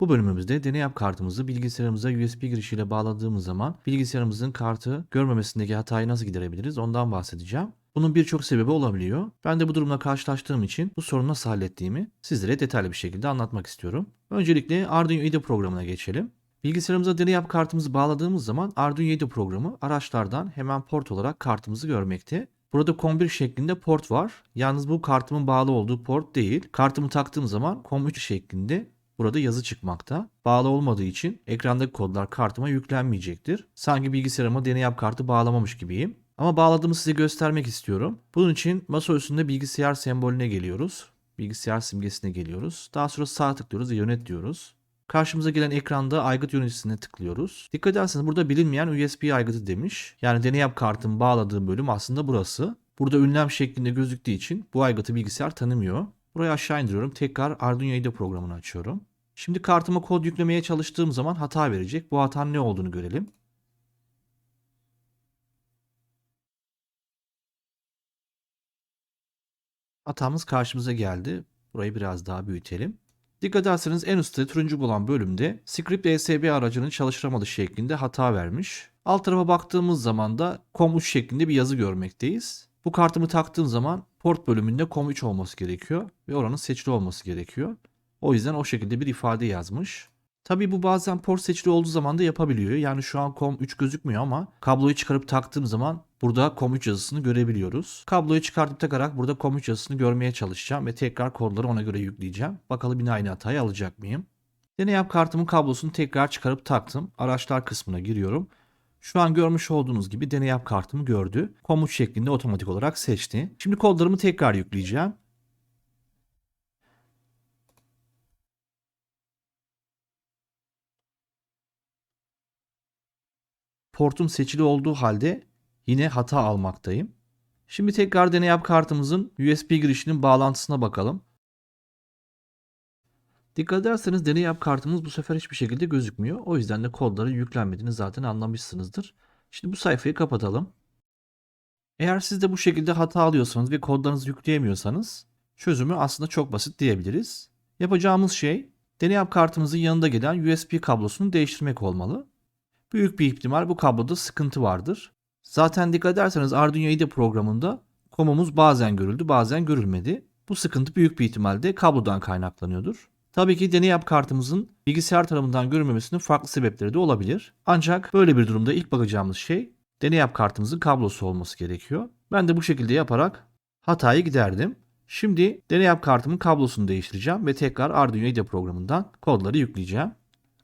Bu bölümümüzde deney yap kartımızı bilgisayarımıza USB girişiyle bağladığımız zaman bilgisayarımızın kartı görmemesindeki hatayı nasıl giderebiliriz ondan bahsedeceğim. Bunun birçok sebebi olabiliyor. Ben de bu durumla karşılaştığım için bu sorunu nasıl hallettiğimi sizlere detaylı bir şekilde anlatmak istiyorum. Öncelikle Arduino IDE programına geçelim. Bilgisayarımıza deney yap kartımızı bağladığımız zaman Arduino IDE programı araçlardan hemen port olarak kartımızı görmekte. Burada COM1 şeklinde port var. Yalnız bu kartımın bağlı olduğu port değil. Kartımı taktığım zaman COM3 şeklinde burada yazı çıkmakta. Bağlı olmadığı için ekrandaki kodlar kartıma yüklenmeyecektir. Sanki bilgisayarıma deney yap kartı bağlamamış gibiyim. Ama bağladığımı size göstermek istiyorum. Bunun için masa üstünde bilgisayar sembolüne geliyoruz. Bilgisayar simgesine geliyoruz. Daha sonra sağ tıklıyoruz ve yönet diyoruz. Karşımıza gelen ekranda aygıt yöneticisine tıklıyoruz. Dikkat ederseniz burada bilinmeyen USB aygıtı demiş. Yani deney yap kartın bağladığım bölüm aslında burası. Burada ünlem şeklinde gözüktüğü için bu aygıtı bilgisayar tanımıyor. Burayı aşağı indiriyorum. Tekrar Arduino IDE programını açıyorum. Şimdi kartıma kod yüklemeye çalıştığım zaman hata verecek. Bu hatanın ne olduğunu görelim. Hatamız karşımıza geldi. Burayı biraz daha büyütelim. Dikkat ederseniz en üstte turuncu bulan bölümde script ESB aracının çalıştıramadığı şeklinde hata vermiş. Alt tarafa baktığımız zaman da COM3 şeklinde bir yazı görmekteyiz. Bu kartımı taktığım zaman port bölümünde COM3 olması gerekiyor ve oranın seçili olması gerekiyor. O yüzden o şekilde bir ifade yazmış. Tabi bu bazen port seçili olduğu zaman da yapabiliyor. Yani şu an COM3 gözükmüyor ama kabloyu çıkarıp taktığım zaman burada COM3 yazısını görebiliyoruz. Kabloyu çıkartıp takarak burada COM3 yazısını görmeye çalışacağım ve tekrar kodları ona göre yükleyeceğim. Bakalım yine aynı hatayı alacak mıyım? Deney yap kartımın kablosunu tekrar çıkarıp taktım. Araçlar kısmına giriyorum. Şu an görmüş olduğunuz gibi deney yap kartımı gördü. Komut şeklinde otomatik olarak seçti. Şimdi kodlarımı tekrar yükleyeceğim. Portum seçili olduğu halde yine hata almaktayım. Şimdi tekrar deney yap kartımızın USB girişinin bağlantısına bakalım. Dikkat ederseniz deney yap kartımız bu sefer hiçbir şekilde gözükmüyor. O yüzden de kodları yüklenmediğini zaten anlamışsınızdır. Şimdi bu sayfayı kapatalım. Eğer siz de bu şekilde hata alıyorsanız ve kodlarınızı yükleyemiyorsanız çözümü aslında çok basit diyebiliriz. Yapacağımız şey deney yap kartımızın yanında gelen USB kablosunu değiştirmek olmalı. Büyük bir ihtimal bu kabloda sıkıntı vardır. Zaten dikkat ederseniz Arduino IDE programında komumuz bazen görüldü bazen görülmedi. Bu sıkıntı büyük bir ihtimalle kablodan kaynaklanıyordur. Tabii ki deney yap kartımızın bilgisayar tarafından görülmemesinin farklı sebepleri de olabilir. Ancak böyle bir durumda ilk bakacağımız şey deney yap kartımızın kablosu olması gerekiyor. Ben de bu şekilde yaparak hatayı giderdim. Şimdi deney yap kartımın kablosunu değiştireceğim ve tekrar Arduino IDE programından kodları yükleyeceğim.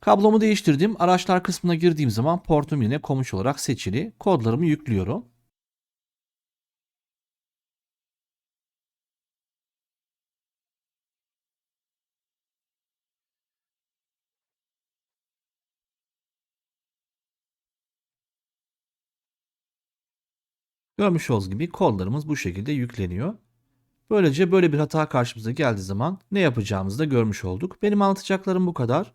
Kablomu değiştirdim. Araçlar kısmına girdiğim zaman portum yine komuş olarak seçili. Kodlarımı yüklüyorum. Görmüş olduğunuz gibi kodlarımız bu şekilde yükleniyor. Böylece böyle bir hata karşımıza geldiği zaman ne yapacağımızı da görmüş olduk. Benim anlatacaklarım bu kadar.